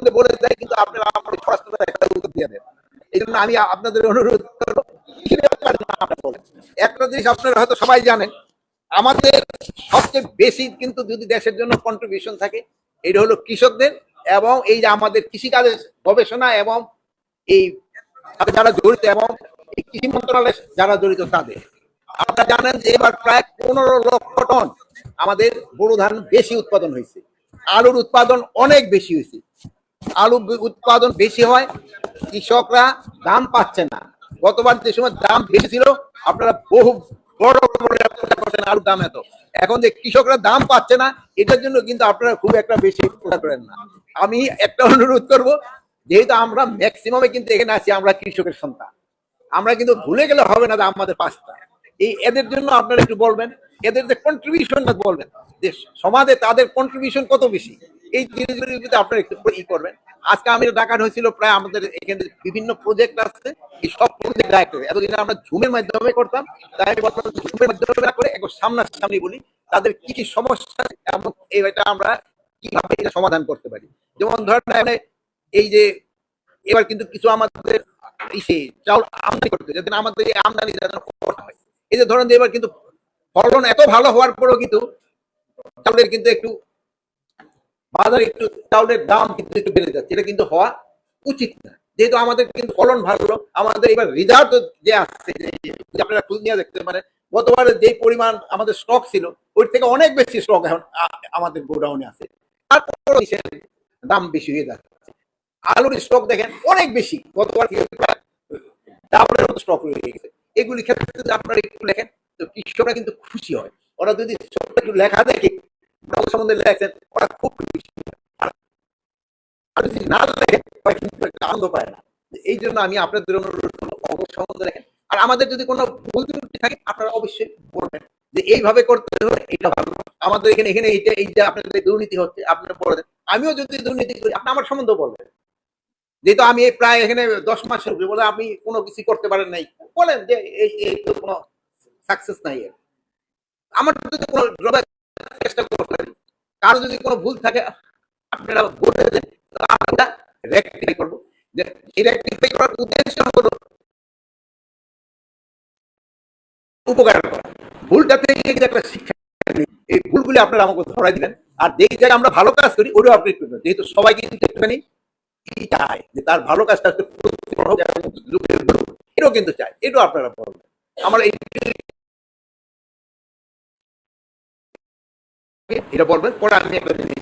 সম্বন্ধে বলে দেয়, কিন্তু আপনারা আমার স্বরাষ্ট্র একটা উত্তর দিয়ে দেন। এই জন্য আমি আপনাদের অনুরোধ করব। একটা জিনিস আপনারা হয়তো সবাই জানেন, আমাদের সবচেয়ে বেশি কিন্তু যদি দেশের জন্য কন্ট্রিবিউশন থাকে, এটা হলো কৃষকদের এবং এই যে আমাদের কৃষিকাজের গবেষণা এবং এই যারা জড়িত এবং কৃষি মন্ত্রণালয়ে যারা জড়িত তাদের। আপনারা জানেন যে এবার প্রায় পনেরো লক্ষ টন আমাদের বোরো ধান বেশি উৎপাদন হয়েছে। আলুর উৎপাদন অনেক বেশি হয়েছে। আলু উৎপাদন বেশি হয়, কৃষকরা দাম পাচ্ছে না। গতবার যে সময় দাম বেশি ছিল, আপনারা বহু আলুর দাম এত। এখন যে কৃষকরা দাম পাচ্ছে না এটার জন্য কিন্তু আপনারা খুব একটা বেশি করেন না। আমি একটা অনুরোধ করব, যেহেতু আমরা ম্যাক্সিমামে কিন্তু এখানে আছি, আমরা কৃষকের সন্তান। আমরা কিন্তু ভুলে গেলে হবে না আমাদের পাঁচটা। এই এদের জন্য আপনারা একটু বলবেন, এদের যে কন্ট্রিবিউশনটা বলবেন সমাজে তাদের কন্ট্রিবিউশন কত বেশি? এই জিনিসগুলির ভিতরে আপনারা একটু ই করবেন। আজকে আমি ডাকাত হয়েছিল, প্রায় আমাদের এখানে বিভিন্ন প্রজেক্ট আছে, এই সব প্রজেক্ট ডাইরেক্টর এতদিন আমরা ঝুমের মাধ্যমে করতাম, তাই বলতাম ঝুমের মাধ্যমে না করে একবার সামনাসামনি বলি, তাদের কি কি সমস্যা এবং এটা আমরা কীভাবে এটা সমাধান করতে পারি? যেমন ধরেন এই যে, এবার কিন্তু কিছু আমাদের ইসে চাউল আমদানি করতে, যাতে আমাদের আমদানি করা হয়। এই যে ধরেন এবার কিন্তু ফলন এত ভালো হওয়ার পরেও কিন্তু চাউলের কিন্তু একটু বাজারে একটু চাউলের দাম কিন্তু একটু বেড়ে যাচ্ছে। এটা কিন্তু হওয়া উচিত না। যেহেতু আমাদের কিন্তু ফলন ভালো, আমাদের এবার রিজার্ভ যে আসছে আপনারা খুঁজ নিয়ে দেখতে পারেন, গতবারে যে পরিমাণ আমাদের স্টক ছিল, ওর থেকে অনেক বেশি স্টক এখন আমাদের গোডাউনে আছে। তারপর দাম বেশি হয়ে যাচ্ছে। আলুর স্টক দেখেন অনেক বেশি, গতবার ডাবলের মতো স্টক হয়ে গেছে। এগুলি ক্ষেত্রে যদি আপনারা একটু লেখেন, তো কৃষকরা কিন্তু খুশি হয়। ওরা যদি একটু লেখা দেখে সম্বন্ধে লেখেন, ওরা খুব খুশি আর- যদি না লেখে ওরা কিন্তু একটা আনন্দ পায় না। এই জন্য আমি আপনাদের অনুরোধ অবশ্য সম্বন্ধে লেখেন। আর আমাদের যদি কোনো ভুল ত্রুটি থাকে, আপনারা অবশ্যই বলবেন যে, এইভাবে করতে হবে এটা ভালো। আমাদের এখানে এখানে এইটা এই যে আপনাদের দুর্নীতি হচ্ছে, আপনারা বলে আমিও যদি দুর্নীতি করি, আপনি আমার সম্বন্ধে বলবেন। যেহেতু আমি প্রায় এখানে দশ মাসের উপরে বলে আপনি কোনো কিছু করতে পারেন নাই। বলেন যে এই তো কোনো সাকসেস নাই আমার যদি কোনো চেষ্টা করতে কারও যদি কোনো ভুল থাকে, আপনারা বলে দেন আমরা রেক্টিফাই করব। এই রেক্টিফাই করার উদ্দেশ্য হলো উপকার করা। ভুলটা থেকে একটা শিক্ষা এই ভুলগুলি আপনারা আমাকে ধরাই দিবেন। আর যেই জায়গায় আমরা ভালো কাজ করি ওটাও আপনি। যেহেতু সবাই কিন্তু একটুখানি চায় তার ভালো কাজটা। এটাও কিন্তু চায়, এটাও আপনারা বলবেন আমার এই এটা বলবেন, পরে আমি একটা জিনিস